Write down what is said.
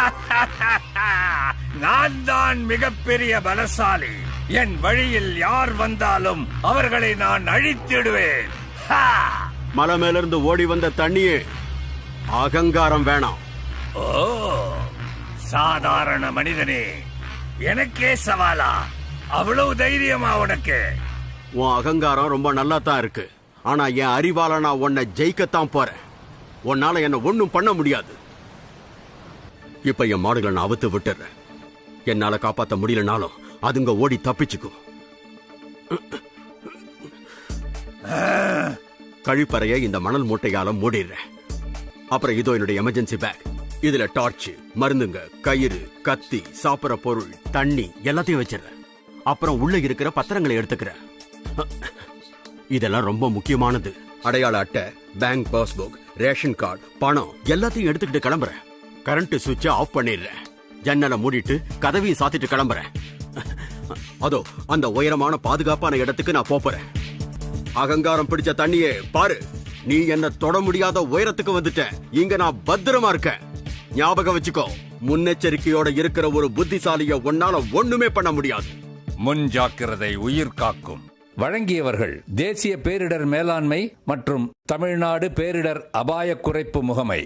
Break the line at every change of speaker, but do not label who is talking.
நான் தான் மிகப்பெரிய பலசாலி. என் வழியில் யார் வந்தாலும் அவர்களை நான் அழித்திடுவேன்!
மலை மேல இருந்து ஓடி வந்த தண்ணியே அகங்காரம் வேணாம்.
ஓ சாதாரண மனிதனே. எனக்கே சவாலா? அவ்வளவு தைரியமா உனக்கு?
உன் அகங்காரம் ரொம்ப நல்லா தான் இருக்கு. ஆனா என் அறிவால நான் உன்னை ஜெயிக்கத்தான் போறேன். உன்னால என்ன ஒண்ணும் பண்ண முடியாது. இப்ப என் மாடுகளை நான் அவுத்து விட்டுறேன். என்னால காப்பாத்த முடியலனாலும் அதுங்க ஓடி தப்பிச்சுக்கும் கழிப்பறைய இந்த மணல் மூட்டையால மூடிடுறேன். அப்புறம் இதோ என்னுடைய எமர்ஜென்சி பேக் இதுல டார்ச் மருந்துங்க கயிறு கத்தி சாப்பிடுற பொருள் தண்ணி எல்லாத்தையும் வச்சிடுறேன். அப்புறம் உள்ள இருக்கிற பத்திரங்களை எடுத்துக்கிறேன். இதெல்லாம் ரொம்ப முக்கியமானது. அடையாள அட்டை பேங்க் பாஸ்புக் ரேஷன் கார்டு பணம் எல்லாத்தையும் எடுத்துக்கிட்டு கிளம்புறேன். கரண்ட் சுவிட்ச ஆஃப் பண்ணிடுறேன். ஜன்னலை மூடிட்டு கதவையும் சாத்திட்டு கிளம்புறேன். அதோ அந்த உயரமான பாதுகாப்பான இடத்துக்கு நான் போறேன் அகங்காரம் பிடிச்ச தண்ணியே பாரு. நீ என்ன தொட முடியாத உயரத்துக்கு வந்துட்ட. இங்க நான் பத்திரமா இருக்கேன். ஞாபகம் வச்சுக்கோ முன்னெச்சரிக்கையோட இருக்கிற ஒரு புத்திசாலிய உன்னால ஒண்ணுமே பண்ண முடியாது.
முன் ஜாக்கிரதை உயிர் காக்கும்.
வழங்கியவர்கள் தேசிய பேரிடர் மேலாண்மை மற்றும் தமிழ்நாடு பேரிடர் அபாய குறைப்பு முகமை.